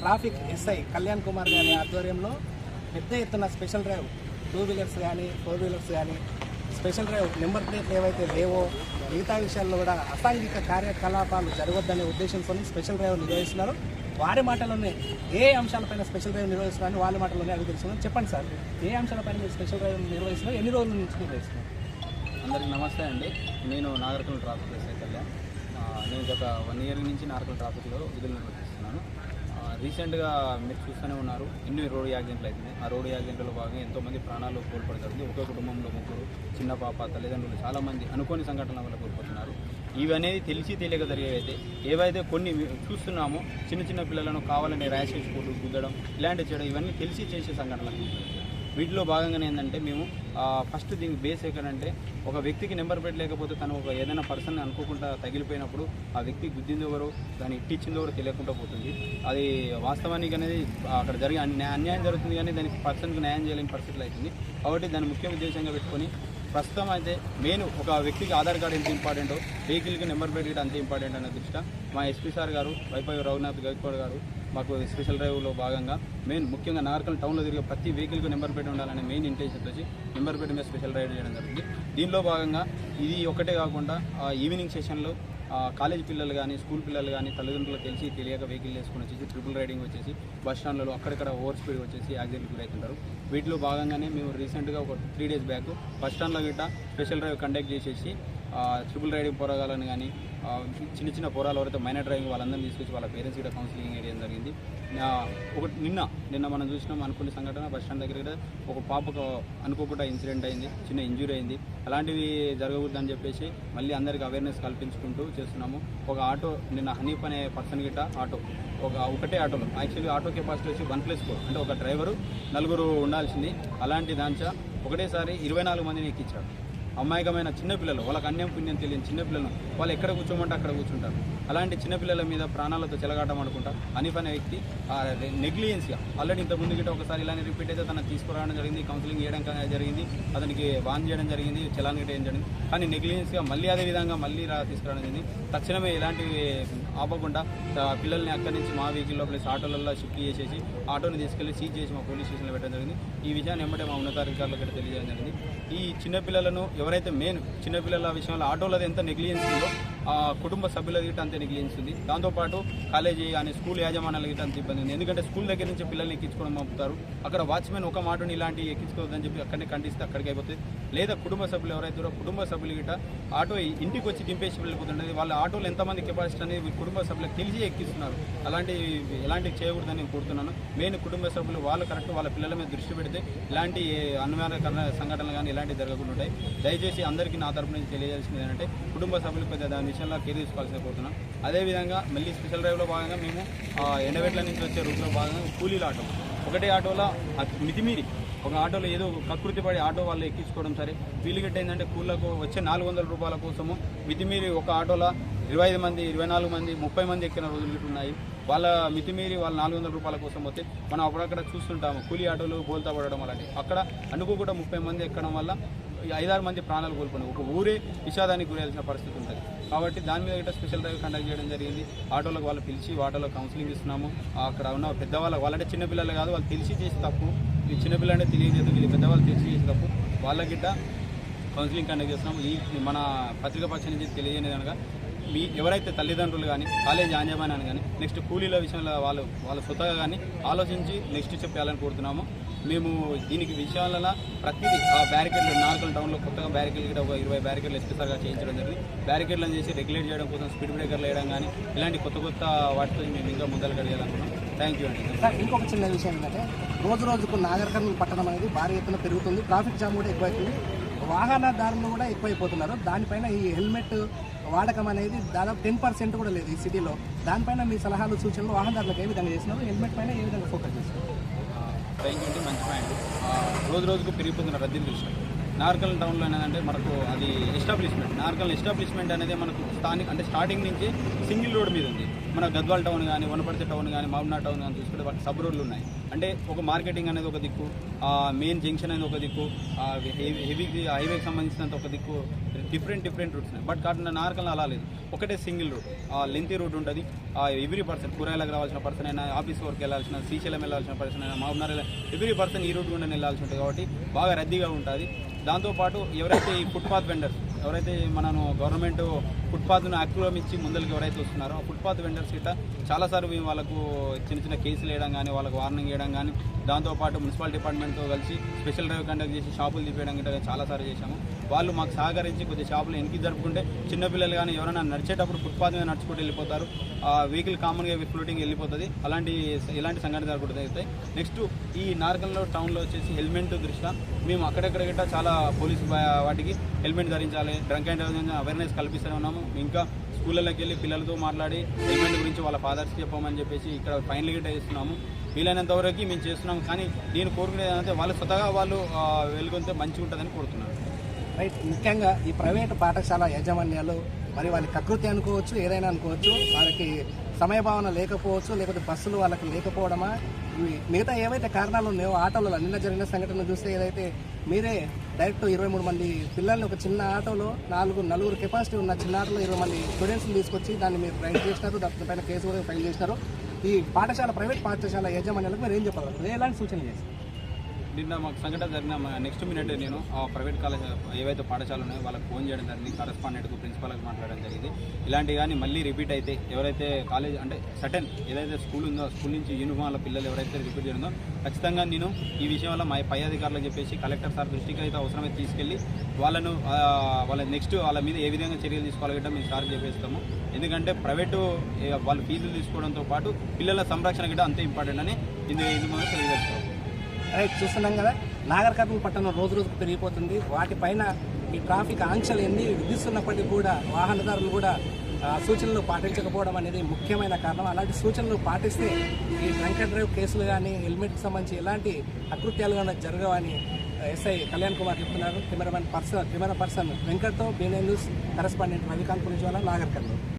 Traffic SI Kalyan Kumar గారి ఆధ్వర్యంలో పెద్ద ఎత్తున స్పెషల్ డ్రైవ్ టూ వీలర్స్ కానీ ఫోర్ వీలర్స్ కానీ స్పెషల్ డ్రైవ్ నెంబర్ ప్లేట్లు ఏవైతే లేవో మిగతా విషయాల్లో కూడా అసాంఘిక కార్యకలాపాలు జరగొద్దనే ఉద్దేశంతో స్పెషల్ డ్రైవ్ నిర్వహిస్తున్నారు. వారి మాటలోనే ఏ అంశాలపైన స్పెషల్ డ్రైవ్ నిర్వహిస్తున్నారని వాళ్ళ మాటలోనే అవి తెలుసుకున్నాం చెప్పండి సార్ ఏ అంశాలపైన మీరు స్పెషల్ డ్రైవ్ నిర్వహిస్తున్నారు? ఎన్ని రోజుల నుంచి నిర్వహిస్తున్నారు అందరికీ నమస్తే అండి. నేను నాగరికల్ ట్రాఫిక్ ఎస్ఐ కళ్యాణ్. నేను గత వన్ ఇయర్ నుంచి నాగరికల్ ట్రాఫిక్లో విధులు నిర్వహిస్తున్నాను. రీసెంట్గా మీరు చూస్తూనే ఉన్నారు. ఎన్ని రోడ్డు యాక్సిడెంట్లు అవుతున్నాయి ఆ రోడ్ యాక్సిడెంట్లో భాగంగా ఎంతోమంది ప్రాణాలు కోల్పడుతుంది ఒక కుటుంబంలో ముగ్గురు చిన్న పాప తల్లిదండ్రులు చాలామంది అనుకోని సంఘటనల వల్ల కోల్పోతున్నారు. ఇవి అనేది తెలిసి తెలియక జరిగేవైతే ఏవైతే కొన్ని చూస్తున్నామో చిన్న చిన్న పిల్లలను కావాలని ర్యాష్ చేసుకుంటూ గుద్దడం ఇలాంటివి చేయడం ఇవన్నీ తెలిసి చేసే సంఘటనలు. వీటిలో భాగంగానే ఏంటంటే మేము ఫస్ట్ దీనికి బేస్ ఎక్కడంటే ఒక వ్యక్తికి నెంబర్ ప్లేట్ లేకపోతే తను ఒక ఏదైనా పర్సన్ అనుకోకుండా తగిలిపోయినప్పుడు ఆ వ్యక్తి గుద్దింది దాన్ని ఇట్టించింది తెలియకుండా పోతుంది. అది వాస్తవానికి అనేది అక్కడ జరిగే అన్యాయం జరుగుతుంది కానీ దానికి పర్సన్కి న్యాయం చేయలేని పరిస్థితులు అవుతుంది కాబట్టి దాన్ని ముఖ్య ఉద్దేశంగా పెట్టుకొని ప్రస్తుతం అయితే మెయిన్ ఒక వ్యక్తికి ఆధార్ కార్డు ఎంత ఇంపార్టెంటో వెహికల్కి నెంబర్ ప్లేట్ అంత ఇంపార్టెంట్ అనే దృష్ట్యా మా ఎస్పీ సార్ గారు వైపై రఘునాథ్ గైక్వాడ్ గారు మాకు స్పెషల్ డ్రైవ్లో భాగంగా మెయిన్ ముఖ్యంగా నార్కల్ టౌన్లో తిరిగే ప్రతి వెహికల్కి నెంబర్ ప్లేట్ ఉండాలనే మెయిన్ ఇంటెన్షన్ వచ్చి నెంబర్ ప్లేట్ మీద స్పెషల్ రైడ్ చేయడం జరిగింది. దీనిలో భాగంగా ఇది ఒకటే కాకుండా ఆ, ఈవినింగ్ సెషన్లో కాలేజ్ పిల్లలు కానీ స్కూల్ పిల్లలు కానీ తల్లిదండ్రులకు తెలిసి తెలియక వెహికల్ వేసుకొని వచ్చేసి ట్రిపుల్ రైడింగ్ వచ్చేసి బస్ స్టాండ్లలో అక్కడక్కడ ఓవర్ స్పీడ్ వచ్చేసి యాక్సిడెంట్ గురవుతుంటారు వీటిలో భాగంగానే మేము రీసెంట్గా ఒక త్రీ డేస్ బ్యాక్ బస్ స్టాండ్లో గిట్ట స్పెషల్ డ్రైవ్ కండక్ట్ చేసేసి ట్రిపుల్ రైడింగ్ పోరాగాలని కానీ చిన్న చిన్న పోరాలు ఎవరైతే మైనర్ డ్రైవింగ్ వాళ్ళందరినీ తీసుకొచ్చి వాళ్ళ పేరెంట్స్ కూడా కౌన్సిలింగ్ చేయడం జరిగింది. ఒకటి నిన్న నిన్న మనం చూసినాం అనుకునే సంఘటన బస్ స్టాండ్ దగ్గర కూడా ఒక పాపకు అనుకోకుండా ఇన్సిడెంట్ అయింది చిన్న ఇంజురీ అయింది. అలాంటివి జరగకూడదని చెప్పేసి మళ్ళీ అందరికి అవేర్నెస్ కల్పించుకుంటూ చేస్తున్నాము. ఒక ఆటో నిన్న హనీఫ్ అనే పర్సన్ గిట్ట ఆటో ఒక ఒకటే ఆటోలో యాక్చువల్లీ ఆటో కెపాసిటీ వచ్చి వన్ ప్లస్ ఫోర్ అంటే ఒక డ్రైవరు నలుగురు ఉండాల్సింది. అలాంటి దాంచా ఒకటేసారి ఇరవై నాలుగు మందిని ఎక్కించాడు అమాయకమైన చిన్నపిల్లలు వాళ్ళకి అన్యం పుణ్యం తెలియని చిన్నపిల్లలు వాళ్ళు ఎక్కడ కూర్చోమంటే అక్కడ కూర్చుంటారు. అలాంటి చిన్నపిల్లల మీద ప్రాణాలతో చెలగాటం అనుకుంటా అనిఫ్ అనే వ్యక్తి నెగ్లియన్స్గా ఆల్రెడీ ఇంత ముందు గిట్ట ఒకసారి ఇలానే రిపీట్ అయితే తనకు తీసుకురావడం జరిగింది కౌన్సిలింగ్ చేయడం జరిగింది అతనికి వాన్ చేయడం జరిగింది చలాన్ గిట్ట చేయడం జరిగింది. కానీ నెగ్లియన్స్గా మళ్ళీ అదే విధంగా మళ్ళీ రా తీసుకురావడం జరిగింది. తక్షణమే ఇలాంటివి ఆపకుండా పిల్లల్ని అక్కడి నుంచి మా వెహికల్లో ప్లస్ ఆటోలలో షిఫ్ట్ చేసేసి ఆటోని తీసుకెళ్ళి సీజ్ చేసి మా పోలీస్ స్టేషన్లో పెట్టడం జరిగింది. ఈ విషయాన్ని ఎంబటే మా ఉన్నతాధికారులకు కూడా తెలియజేయడం జరిగింది. ఈ చిన్నపిల్లలను ఎవరైతే మెయిన్ చిన్నపిల్లల విషయంలో ఆటోలది ఎంత నెగ్లియన్స్ ఉందో కుటుంబ సభ్యుల గిట్ట అంతే నెగ్లియన్స్ దాంతోపాటు కాలేజీ కానీ స్కూల్ యాజమాన్యాల గిట్ట అంత ఇబ్బంది ఉంది. ఎందుకంటే స్కూల్ దగ్గర నుంచి పిల్లల్ని ఎక్కించుకోవడం పంపుతారు. అక్కడ వాచ్మెన్ ఒక మాటని ఇలాంటి ఎక్కించుకోవద్దని చెప్పి అక్కడనే ఖండిస్తే అక్కడికి అయిపోతుంది. లేదా కుటుంబ సభ్యులు ఎవరైతే కుటుంబ సభ్యులు గిట్ట ఆటో ఇంటికి వచ్చి దింపేసి వెళ్ళిపోతుండేది వాళ్ళ ఆటోలు ఎంతమంది కెపాసిటీ అనేది కుటుంబ సభ్యులకు తెలిసి ఎక్కిస్తున్నారు. అలాంటి ఎలాంటివి చేయకూడదని నేను కోరుతున్నాను. మెయిన్ కుటుంబ సభ్యులు వాళ్ళు కరెక్ట్ వాళ్ళ పిల్లల మీద దృష్టి పెడితే ఇలాంటి అనుమానకరణ సంఘటనలు కానీ ఇలాంటివి జరగకుండా ఉంటాయి. దయచేసి అందరికీ నా తరపు నుంచి తెలియజేసింది ఏంటంటే కుటుంబ సభ్యులు పెద్ద దాని విషయంలో కేర్ తీసుకోవాల్సి కోరుతున్నాం. అదేవిధంగా మళ్ళీ స్పెషల్ డ్రైవ్లో భాగంగా మేము ఆ, ఎండవెట్ల నుంచి వచ్చే రూట్లో భాగంగా కూలీల ఆటో. ఒకటే ఆటోలో మితిమీరి ఒక ఆటోలో ఏదో కకృతి పడి ఆటో వాళ్ళు ఎక్కించుకోవడం సరే. వీళ్ళు ఏంటంటే కూలకు వచ్చే నాలుగు వందల రూపాయల కోసము మితిమీరి ఒక ఆటోలో ఇరవై ఐదు మంది ఇరవై నాలుగు మంది ముప్పై మంది ఎక్కిన రోజులు ఉన్నాయి వాళ్ళ మితిమీరి వాళ్ళ నాలుగు వందల రూపాయల కోసం వస్తే మనం అప్పుడక్కడ చూస్తుంటాము. కూలీ ఆటోలు బోల్తా పడడం అలాంటి అక్కడ అనుకోకుండా ముప్పై మంది ఎక్కడం వల్ల ఈ ఐదారు మంది ప్రాణాలు కోల్పోయినాయి. ఒక ఊరే విషాదానికి గురయాల్సిన పరిస్థితి ఉంటుంది. కాబట్టి దాని మీద గిట్ట స్పెషల్ డ్రైవ్ కండక్ట్ చేయడం జరిగింది. ఆటోలకు వాళ్ళు పిలిచి ఆటోలో కౌన్సిలింగ్ ఇస్తున్నాము. అక్కడ ఉన్న పెద్దవాళ్ళకి వాళ్ళంటే చిన్నపిల్లలు కాదు వాళ్ళు తెలిసి చేసి తప్పు. ఈ చిన్నపిల్లంటే అంటే వీళ్ళు పెద్దవాళ్ళు తెలిసి చేసి తప్పు. వాళ్ళ గిట్ట కౌన్సిలింగ్ కండక్ట్ చేస్తున్నాము. ఈ మన పత్రిక పక్షం నుంచి తెలియజేయని కనుక మీ ఎవరైతే తల్లిదండ్రులు కానీ కాలేజ్ యాజమాన్యాన్ని కానీ నెక్స్ట్ కూలీల విషయంలో వాళ్ళు వాళ్ళ స్వతగా కానీ ఆలోచించి నెక్స్ట్ చెప్పాలని కోరుతున్నాము. మేము దీనికి విషయాలలో ప్రతిదీ ఆ బ్యారికేడ్లు నార్కల్ టౌన్లో కొత్తగా బ్యారికేడ్ కూడా ఒక ఇరవై బ్యారికేడ్లు ఎస్పెషల్గా చేయించడం జరిగింది. బ్యారికేడ్లను చేసి రెగ్యులేట్ చేయడం కోసం స్పీడ్ బ్రేకర్లు వేయడం కానీ ఇలాంటి కొత్త కొత్త వాటితో మేము ఇంకా ముందలు కడగాలనుకున్నాం థ్యాంక్ యూ అండి. సార్ ఇంకొక చిన్న విషయం ఏంటంటే రోజు రోజుకు నాగరికర్నూలు పట్టణం అనేది భారీ ఎత్తున పెరుగుతుంది. ట్రాఫిక్ జామ్ కూడా ఎక్కువైతుంది. వాహనదారులు కూడా ఎక్కువైపోతున్నారు. దానిపైన ఈ హెల్మెట్ వాడకం అనేది దాదాపు టెన్ పర్సెంట్ కూడా లేదు ఈ సిటీలో. దానిపైన మీ సలహాలు సూచనలు వాహనదారులకు ఏ విధంగా చేస్తున్నారు? హెల్మెట్ పైన ఏ విధంగా ఫోకస్ చేస్తున్నారు? థ్యాంక్ యూ మంచి పాయింట్ రోజు రోజుకు పెరిగిపోతున్న రద్దీని చూసాం నార్కల్ టౌన్లో ఏంటంటే మనకు అది ఎస్టాబ్లిష్మెంట్ నార్కల్ ఎస్టాబ్లిష్మెంట్ అనేది మనకు స్థానిక అంటే స్టార్టింగ్ నుంచి సింగిల్ రోడ్ మీద ఉంది. మన గద్వాల్ టౌన్ కానీ వనపర్తి టౌన్ కానీ మహబూబ్నా టౌన్ కానీ చూసుకుంటే వాటి సబ్ రోడ్లు ఉన్నాయి. అంటే ఒక మార్కెటింగ్ అనేది ఒక దిక్కు మెయిన్ జంక్షన్ అనేది ఒక దిక్కు హెవీ హైవేకి సంబంధించినంత ఒక దిక్కు డిఫరెంట్ డిఫరెంట్ రూట్స్ ఉన్నాయి. బట్ కాకుండా నార్కల్ అలా లేదు. ఒకటే సింగిల్ రూట్ లెంతీ రూట్ ఉంటుంది. ఎవ్రీ పర్సన్ కూరగాయలకు రావాల్సిన పర్సన్ అయినా ఆఫీస్ వర్క్ వెళ్ళాల్సిన శ్రీశైలం వెళ్ళాల్సిన పర్సన్ అయినా మామూలు ఎవ్రీ పర్సన్ ఈ రూట్ గుండా వెళ్ళాల్సి ఉంటుంది కాబట్టి బాగా రద్దీగా ఉంటుంది. దాంతోపాటు ఎవరైతే ఈ ఫుట్పాత్ వెండర్స్ ఎవరైతే మనను గవర్నమెంట్ ఫుట్పాత్ను ఆక్రమించి ముందరికి ఎవరైతే వస్తున్నారో ఆ ఫుట్పాత్ వెండర్స్ గిట్ట చాలాసార్లు మేము వాళ్ళకు చిన్న చిన్న కేసులు వేయడం కానీ వాళ్ళకు వార్నింగ్ వేయడం కానీ దాంతోపాటు మున్సిపల్ డిపార్ట్మెంట్తో కలిసి స్పెషల్ డ్రైవ్ కండక్ట్ చేసి షాపులు తీపేయడం గిట్ట చాలాసార్లు చేశాము. వాళ్ళు మాకు సహకరించి కొద్ది షాపులు వెనక్కి జరుపుకుంటే చిన్నపిల్లలు కానీ ఎవరైనా నడిచేటప్పుడు ఫుట్పాత్ మీద నడుచుకుంటూ వెళ్ళిపోతారు. ఆ వెహికల్ కామన్గా ఫ్లూటింగ్ వెళ్ళిపోతుంది. అలాంటి ఇలాంటి సంఘటన జరగకూడదు అయితే. నెక్స్ట్ ఈ నార్కల్లో టౌన్లో వచ్చేసి హెల్మెట్ దృష్ట్యా మేము అక్కడెక్కడ గిట్ట చాలా పోలీసు వాటికి హెల్మెట్ ధరించాలి డ్రంక్ అండ్ అవేర్నెస్ కల్పిస్తూనే ఉన్నాము. ఇంకా స్కూళ్ళకి వెళ్ళి పిల్లలతో మాట్లాడి హెల్మెట్ గురించి వాళ్ళ ఫాదర్స్కి చెప్పమని చెప్పేసి ఇక్కడ ఫైనల్ గిట్ట ఇస్తున్నాము వీలైనంత వరకు మేము చేస్తున్నాము కానీ నేను కోరుకునేది ఏంటంటే వాళ్ళు స్వతహా వాళ్ళు వెలుగుంటే మంచిగా ఉంటుందని కోరుతున్నాను. రైట్ ముఖ్యంగా ఈ ప్రైవేట్ పాఠశాల యాజమాన్యాలు మరి వాళ్ళ కకృతి అనుకోవచ్చు ఏదైనా అనుకోవచ్చు వాళ్ళకి సమయభావన లేకపోవచ్చు లేకపోతే బస్సులు వాళ్ళకి లేకపోవడమా? మిగతా ఏవైతే కారణాలు ఉన్నాయో ఆటోలలో నిన్న జరిగిన సంఘటన చూస్తే ఏదైతే మీరే డైరెక్ట్ ఇరవై మూడు మంది పిల్లల్ని ఒక చిన్న ఆటోలో నాలుగు నలుగురు కెపాసిటీ ఉన్న చిన్న ఆటోలో ఇరవై మంది స్టూడెంట్స్ని తీసుకొచ్చి దాన్ని మీరు రైడ్ చేసినారు దానిపైన కేసు కూడా ఫైల్ చేసినారు. ఈ పాఠశాల ప్రైవేట్ పాఠశాల యాజమాన్యాలకు మీరు ఏం చెప్పగలరు ఎలాంటి సూచనలు చేస్తారు? నిన్న మాకు సంఘటన జరిగిన నెక్స్ట్ మినిట్ నేను ఆ ప్రైవేట్ కాలేజ్ ఏవైతే పాఠశాలలు ఉన్నాయో వాళ్ళకి ఫోన్ చేయడం జరిగింది. కరస్పాండెంట్కు ప్రిన్సిపాల్కి మాట్లాడడం జరిగింది. ఇలాంటి కానీ మళ్ళీ రిపీట్ అయితే ఎవరైతే కాలేజ్ అంటే సటన్ ఏదైతే స్కూల్ ఉందో స్కూల్ నుంచి యూనిఫామ్ల పిల్లలు ఎవరైతే రిపీట్ చేయడందో ఖచ్చితంగా నేను ఈ విషయం వల్ల మా పై అధికారులకు చెప్పేసి కలెక్టర్ సార్ దృష్టికి అయితే అవసరమైతే తీసుకెళ్ళి వాళ్ళను వాళ్ళ నెక్స్ట్ వాళ్ళ మీద ఏ విధంగా చర్యలు తీసుకోవాలంటే మేము సార్ చెప్పేస్తాము. ఎందుకంటే ప్రైవేటు వాళ్ళు ఫీజులు తీసుకోవడంతో పాటు పిల్లల సంరక్షణ కూడా అంతే ఇంపార్టెంట్ అని ఇది ఇది మనం తెలియజేస్తాం చూస్తున్నాం కదా నాగరికత్వం పట్టణం రోజు రోజుకు పెరిగిపోతుంది. వాటిపైన ఈ ట్రాఫిక్ ఆంక్షలు ఎన్ని విధిస్తున్నప్పటికీ కూడా వాహనదారులు కూడా సూచనలు పాటించకపోవడం అనేది ముఖ్యమైన కారణం. అలాంటి సూచనలు పాటిస్తే ఈ డ్రంక్ డ్రైవ్ కేసులు కానీ హెల్మెట్కి సంబంధించి ఎలాంటి అకృత్యాలు కానీ జరగవని ఎస్ఐ కళ్యాణ్ కుమార్ చెప్తున్నారు. కెమెరామెన్ పర్సన్ కెమెరా పర్సన్ వెంకట్తో బీనే న్యూస్ కరెస్పాండెంట్ రవికాంత్ పులిజ్వాల వల్ల కర్నూలు